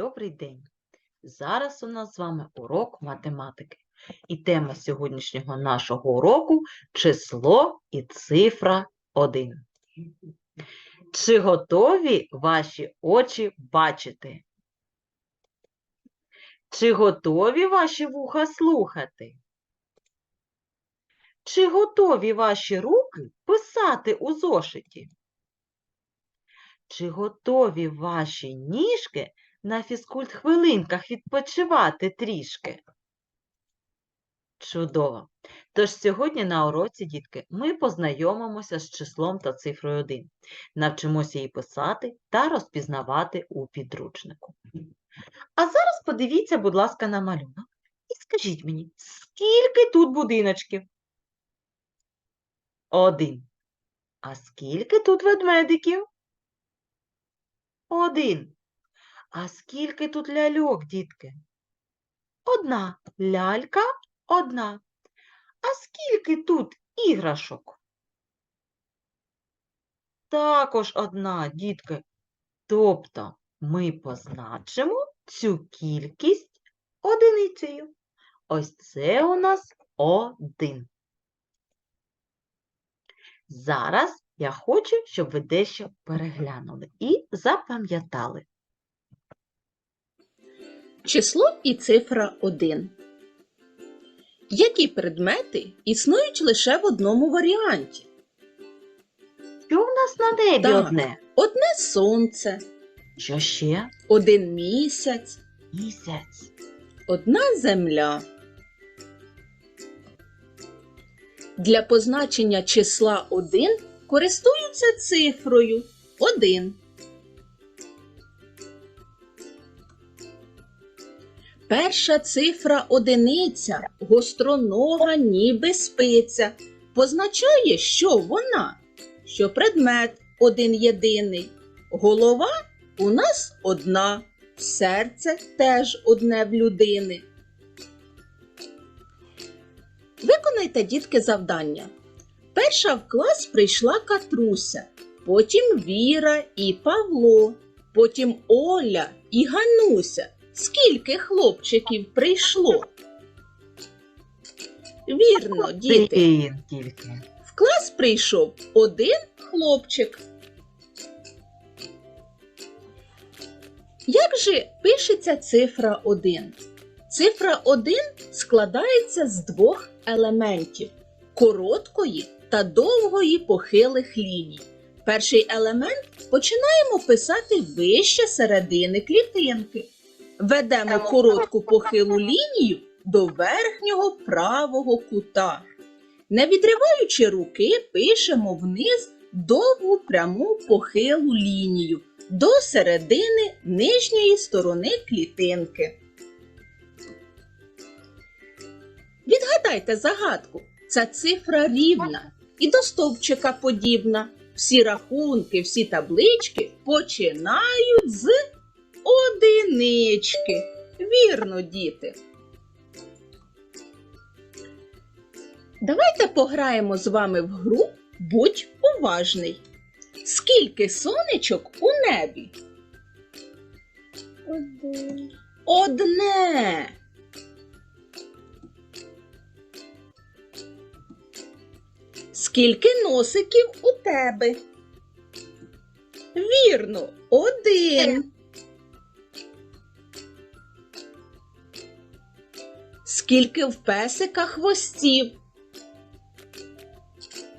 Добрий день! Зараз у нас з вами урок математики. І тема сьогоднішнього нашого уроку число і цифра 1. Чи готові ваші очі бачити? Чи готові ваші вуха слухати? Чи готові ваші руки писати у зошиті? Чи готові ваші ніжки на фізкульт-хвилинках відпочивати трішки? Чудово! Тож сьогодні на уроці, дітки, ми познайомимося з числом та цифрою 1. Навчимося її писати та розпізнавати у підручнику. А зараз подивіться, будь ласка, на малюнок і скажіть мені, скільки тут будиночків? Один. А скільки тут ведмедиків? Один. А скільки тут ляльок, дітки? Одна лялька, одна. А скільки тут іграшок? Також одна, дітки. Тобто ми позначимо цю кількість одиницею. Ось це у нас один. Зараз я хочу, щоб ви дещо переглянули і запам'ятали. Число і цифра 1. Які предмети існують лише в одному варіанті? Що в нас на небі Так. одне? Одне сонце, Що ще? один місяць, Місяць. одна земля. Для позначення числа 1 користуються цифрою 1. Перша цифра одиниця, гостронога ніби спиця, позначає, що вона, що предмет один єдиний, голова у нас одна, серце теж одне в людини. Виконайте, дітки, завдання. Перша в клас прийшла Катруся, потім Віра і Павло, потім Оля і Гануся. Скільки хлопчиків прийшло? Вірно, діти. Тільки. В клас прийшов один хлопчик. Як же пишеться цифра 1? Цифра 1 складається з двох елементів короткої та довгої похилих ліній. Перший елемент починаємо писати вище середини клітинки. Ведемо коротку похилу лінію до верхнього правого кута. Не відриваючи руки, пишемо вниз довгу пряму похилу лінію до середини нижньої сторони клітинки. Відгадайте загадку. Ця цифра рівна і до стовпчика подібна. Всі рахунки, всі таблички починають з одинички. Вірно, діти. Давайте пограємо з вами в гру Будь уважний. Скільки сонечок у небі? Один. Одне. Скільки носиків у тебе? Вірно, один. Скільки в песика хвостів?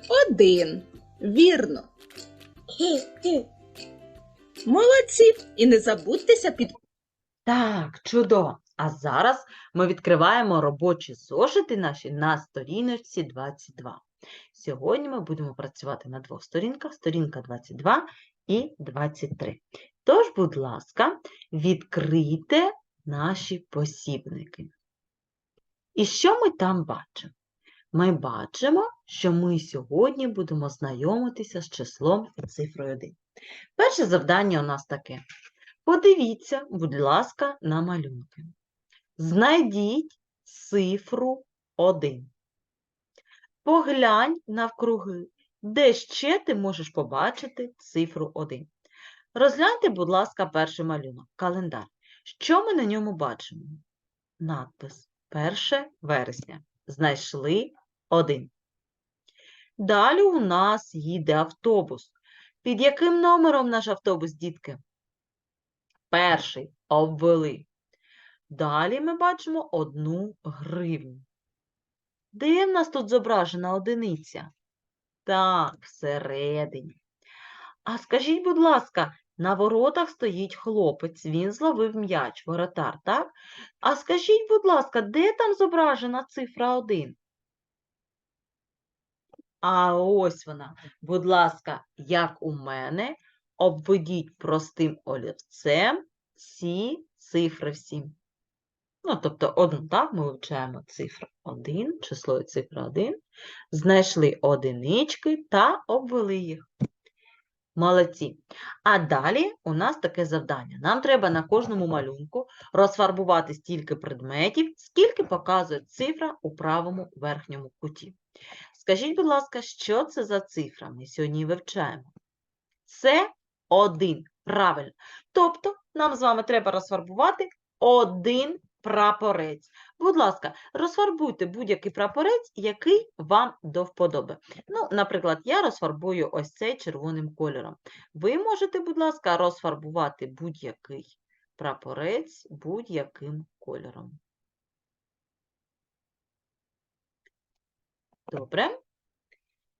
Один. Вірно. Молодці. І не забудьтеся під Так, чудово. А зараз ми відкриваємо робочі зошити наші на сторіночці 22. Сьогодні ми будемо працювати на двох сторінках: сторінка 22 і 23. Тож, будь ласка, відкрийте наші посібники. І що ми там бачимо? Ми бачимо, що ми сьогодні будемо знайомитися з числом і цифрою 1. Перше завдання у нас таке. Подивіться, будь ласка, на малюнки. Знайдіть цифру 1. Поглянь навкруги, де ще ти можеш побачити цифру 1. Розгляньте, будь ласка, перший малюнок, календар. Що ми на ньому бачимо? Надпис 1 вересня. Знайшли один. Далі у нас їде автобус. Під яким номером наш автобус, дітки? Перший обвели. Далі ми бачимо одну гривню. Де в нас тут зображена одиниця? Так, всередині. А скажіть, будь ласка, на воротах стоїть хлопець, він зловив м'яч, воротар, так? А скажіть, будь ласка, де там зображена цифра 1? А ось вона. Будь ласка, як у мене, обведіть простим олівцем ці цифри всі. Ну, тобто, одну, так, ми вивчаємо цифру 1, число і цифра 1, знайшли одинички та обвели їх. Молодці. А далі у нас таке завдання. Нам треба на кожному малюнку розфарбувати стільки предметів, скільки показує цифра у правому верхньому куті. Скажіть, будь ласка, що це за цифра? Ми сьогодні вивчаємо. Це один. Правильно. Тобто, нам з вами треба розфарбувати один прапорець. Будь ласка, розфарбуйте будь-який прапорець, який вам до вподоби. Ну, наприклад, я розфарбую ось цей червоним кольором. Ви можете, будь ласка, розфарбувати будь-який прапорець будь-яким кольором. Добре.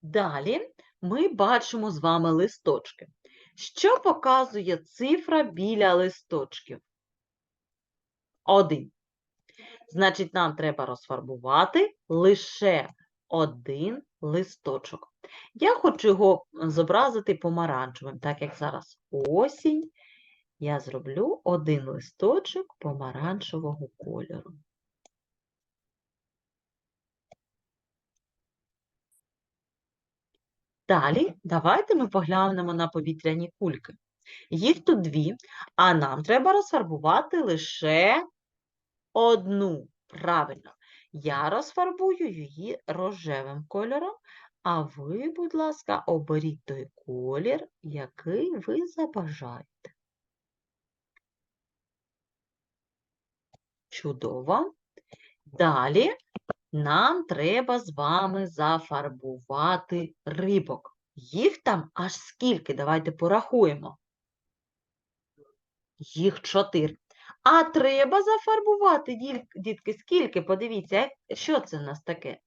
Далі ми бачимо з вами листочки. Що показує цифра біля листочків? Один. Значить, нам треба розфарбувати лише один листочок. Я хочу його зобразити помаранчевим, так як зараз осінь. Я зроблю один листочок помаранчевого кольору. Далі давайте ми поглянемо на повітряні кульки. Їх тут дві, а нам треба розфарбувати лише одну. Правильно. Я розфарбую її рожевим кольором, а ви, будь ласка, оберіть той колір, який ви забажаєте. Чудово. Далі нам треба з вами зафарбувати рибок. Їх там аж скільки? Давайте порахуємо. Їх чотири. А треба зафарбувати, дітки, скільки? Подивіться, що це в нас таке?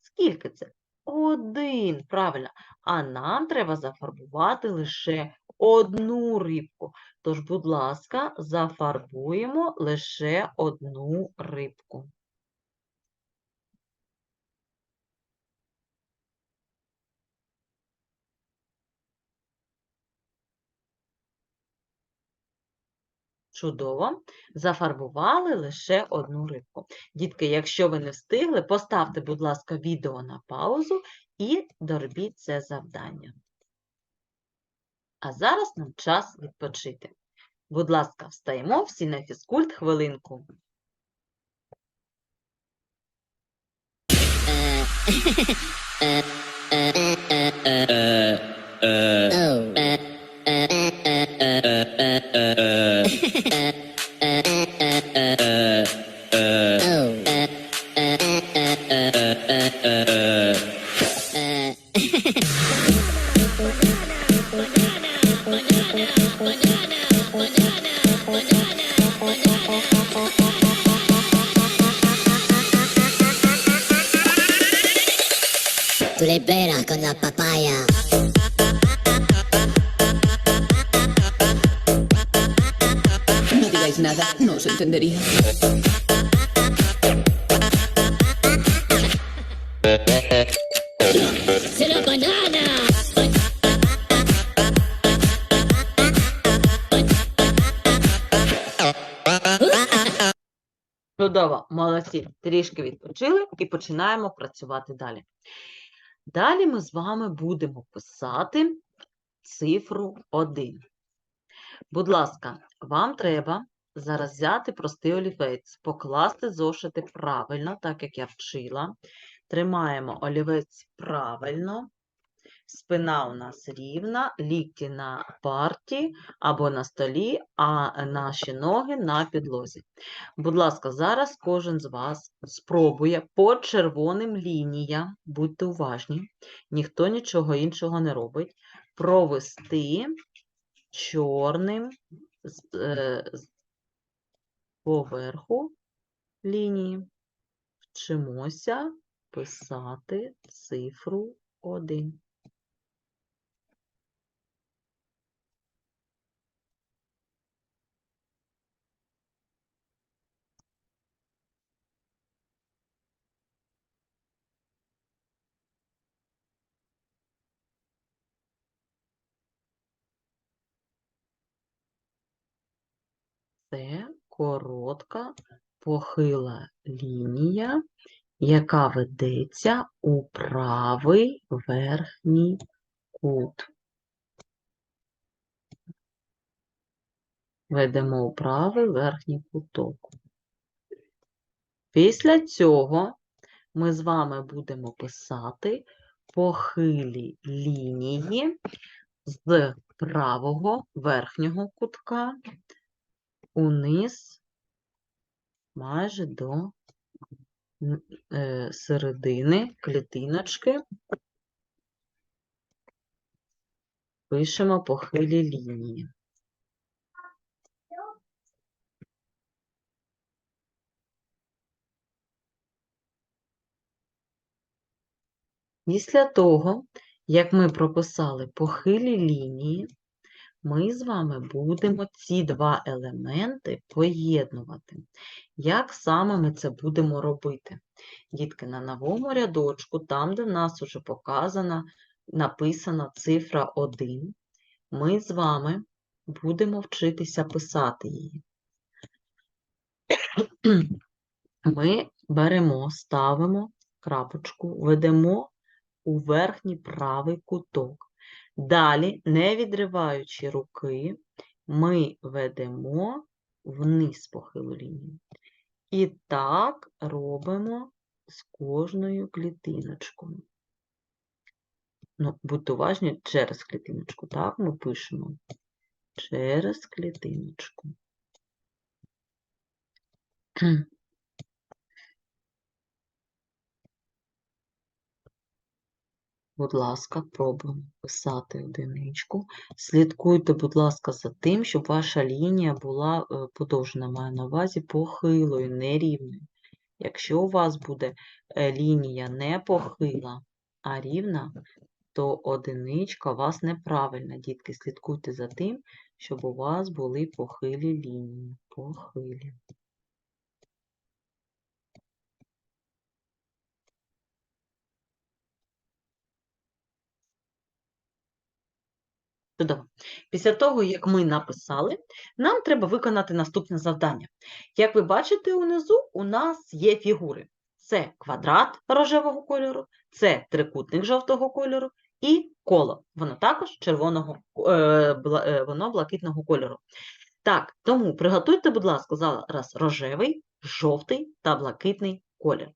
Скільки це? Один, правильно. А нам треба зафарбувати лише одну рибку. Тож, будь ласка, зафарбуємо лише одну рибку. Чудово. Зафарбували лише одну рибку. Дітки, якщо ви не встигли, поставте, будь ласка, відео на паузу і доробіть це завдання. А зараз нам час відпочити. Будь ласка, встаємо всі на фізкульт хвилинку. Молодці. Трішки відпочили і починаємо працювати далі. Далі ми з вами будемо писати цифру 1. Будь ласка, вам треба зараз взяти простий олівець, покласти зошити правильно, так як я вчила. Тримаємо олівець правильно. Спина у нас рівна, лікті на парті або на столі, а наші ноги на підлозі. Будь ласка, зараз кожен з вас спробує по червоним лініям, будьте уважні, ніхто нічого іншого не робить, провести чорним е, поверху лінії. Вчимося писати цифру 1. Це коротка похила лінія, яка ведеться у правий верхній кут. Ведемо у правий верхній куток. Після цього ми з вами будемо писати похилі лінії з правого верхнього кутка униз майже до е, середини клітиночки. Пишемо похилі лінії. Після того, як ми прописали похилі лінії, ми з вами будемо ці два елементи поєднувати. Як саме ми це будемо робити? Дітки, на новому рядочку, там, де в нас вже показана, написана цифра 1, ми з вами будемо вчитися писати її. Ми беремо, ставимо крапочку, ведемо у верхній правий куток. Далі, не відриваючи руки, ми ведемо вниз похилу лінію. І так робимо з кожною клітиночкою. Ну, будьте уважні, через клітиночку. Так, ми пишемо через клітиночку. Будь ласка, пробуємо писати одиничку. Слідкуйте, будь ласка, за тим, щоб ваша лінія була е, подовжена, маю на увазі похилою, не рівною. Якщо у вас буде е, лінія не похила, а рівна, то одиничка у вас неправильна. Дітки, слідкуйте за тим, щоб у вас були похилі лінії. Похилі. Чудово. Після того, як ми написали, нам треба виконати наступне завдання. Як ви бачите унизу, у нас є фігури. Це квадрат рожевого кольору, це трикутник жовтого кольору і коло. Воно також червоного, е, е, воно блакитного кольору. Так, тому приготуйте, будь ласка, зараз рожевий, жовтий та блакитний колір.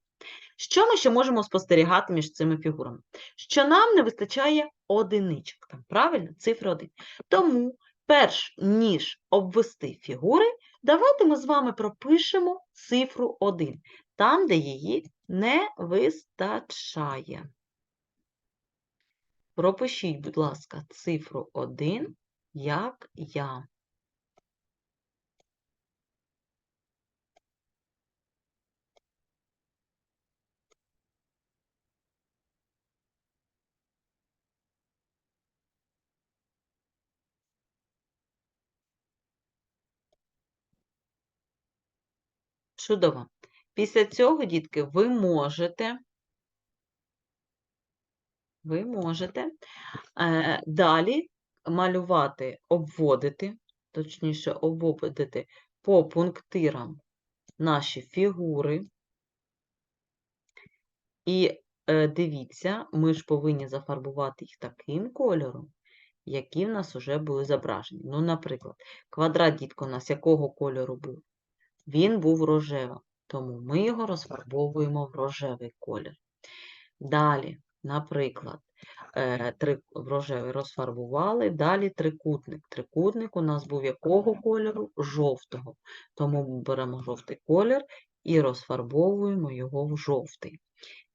Що ми ще можемо спостерігати між цими фігурами? Що нам не вистачає одиничок, там, правильно? Цифра 1. Тому, перш ніж обвести фігури, давайте ми з вами пропишемо цифру 1, там, де її не вистачає. Пропишіть, будь ласка, цифру 1, як я. Чудово. Після цього, дітки, ви можете, ви можете е, далі малювати, обводити, точніше, обводити по пунктирам наші фігури. І е, дивіться, ми ж повинні зафарбувати їх таким кольором, які в нас вже були зображені. Ну, наприклад, квадрат, дітко, у нас якого кольору був? Він був рожевим, тому ми його розфарбовуємо в рожевий колір. Далі, наприклад, е, рожевий розфарбували. Далі трикутник. Трикутник у нас був якого кольору? Жовтого. Тому ми беремо жовтий колір і розфарбовуємо його в жовтий.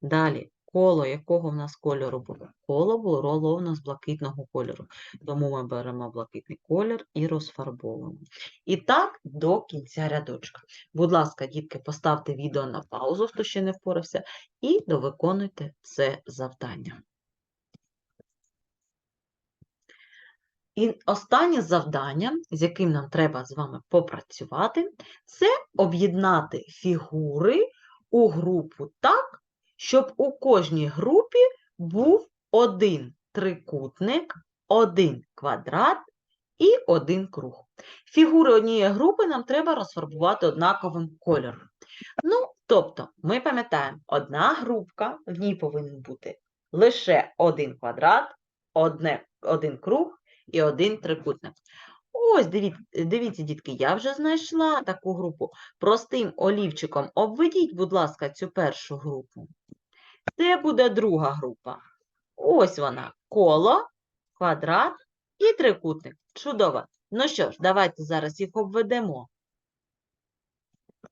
Далі, коло якого в нас кольору було? Коло було у нас блакитного кольору. Тому ми беремо блакитний колір і розфарбовуємо. І так до кінця рядочка. Будь ласка, дітки, поставте відео на паузу, хто ще не впорався, і довиконуйте це завдання. І останнє завдання, з яким нам треба з вами попрацювати, це об'єднати фігури у групу так, щоб у кожній групі був один трикутник, один квадрат і один круг. Фігури однієї групи нам треба розфарбувати однаковим кольором. Ну, тобто, ми пам'ятаємо, одна групка, в ній повинен бути лише один квадрат, одне, один круг і один трикутник. Ось, дивіться, дивіться, дітки, я вже знайшла таку групу. Простим олівчиком обведіть, будь ласка, цю першу групу. Це буде друга група. Ось вона. Коло, квадрат і трикутник. Чудово. Ну що ж, давайте зараз їх обведемо.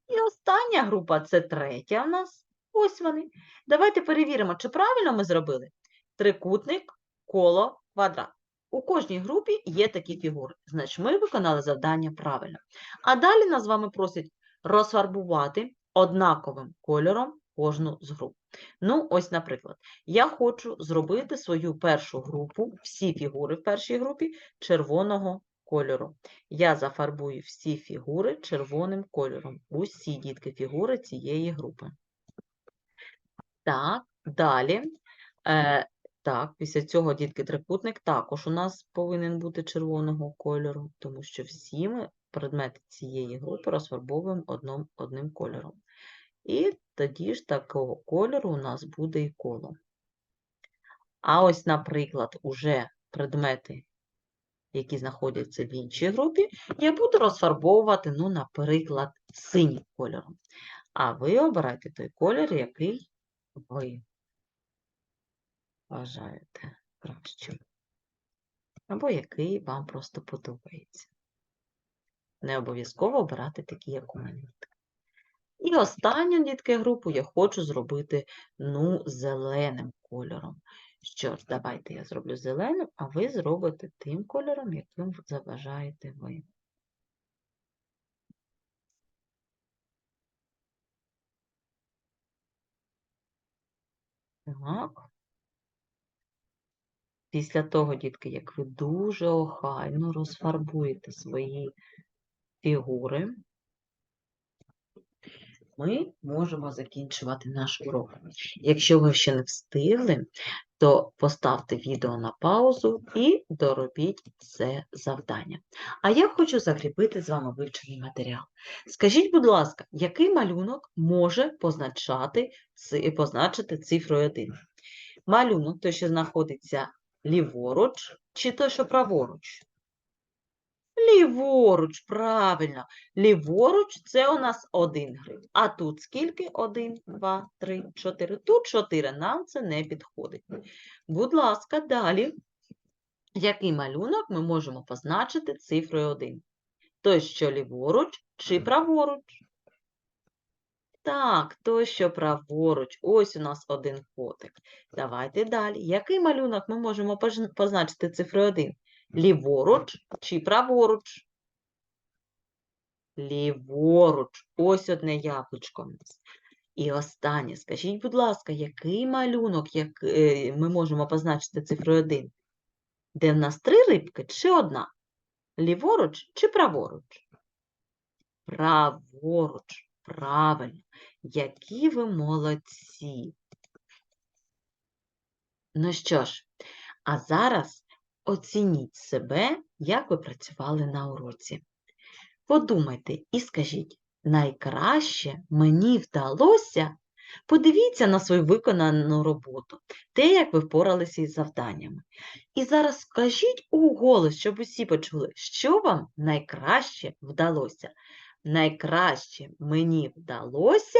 І остання група це третя в нас. Ось вони. Давайте перевіримо, чи правильно ми зробили. Трикутник, коло, квадрат. У кожній групі є такі фігури. Значить, ми виконали завдання правильно. А далі нас з вами просять розфарбувати однаковим кольором кожну з груп. Ну, ось, наприклад, я хочу зробити свою першу групу, всі фігури в першій групі червоного кольору. Я зафарбую всі фігури червоним кольором. Усі дітки фігури цієї групи. Так, далі. Е, так, після цього дітки трикутник також у нас повинен бути червоного кольору, тому що всі ми предмети цієї групи розфарбовуємо одним, одним кольором. І тоді ж такого кольору у нас буде і коло. А ось, наприклад, уже предмети, які знаходяться в іншій групі, я буду розфарбовувати, ну, наприклад, синім кольором. А ви обирайте той колір, який ви вважаєте кращим. Або який вам просто подобається. Не обов'язково обирати такі, як у мене. І останню, дітки, групу я хочу зробити, ну, зеленим кольором. Що ж, давайте я зроблю зеленим, а ви зробите тим кольором, яким заважаєте ви. Так. Після того, дітки, як ви дуже охайно розфарбуєте свої фігури, ми можемо закінчувати наш урок. Якщо ви ще не встигли, то поставте відео на паузу і доробіть це завдання. А я хочу закріпити з вами вивчений матеріал. Скажіть, будь ласка, який малюнок може позначати, позначити цифрою 1? Малюнок, той, що знаходиться ліворуч, чи той, що праворуч? Ліворуч, правильно. Ліворуч це у нас один гриб. А тут скільки? Один, два, три, чотири. Тут чотири. Нам це не підходить. Будь ласка, далі. Який малюнок ми можемо позначити цифрою 1? Той, що ліворуч чи праворуч? Так, той, що праворуч. Ось у нас один котик. Давайте далі. Який малюнок ми можемо позначити цифрою 1? Ліворуч чи праворуч? Ліворуч. Ось одне яблучко. І останнє. Скажіть, будь ласка, який малюнок як, е, ми можемо позначити цифрою 1? Де в нас три рибки чи одна? Ліворуч чи праворуч? Праворуч. Правильно. Які ви молодці. Ну що ж, а зараз оцініть себе, як ви працювали на уроці. Подумайте і скажіть, найкраще мені вдалося. Подивіться на свою виконану роботу, те, як ви впоралися із завданнями. І зараз скажіть у голос, щоб усі почули, що вам найкраще вдалося. Найкраще мені вдалося.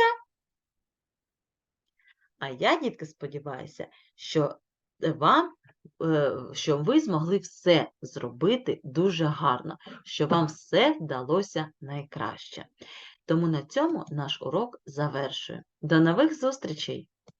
А я, дітки, сподіваюся, що вам, е, що ви змогли все зробити дуже гарно, що вам все вдалося найкраще. Тому на цьому наш урок завершує. До нових зустрічей!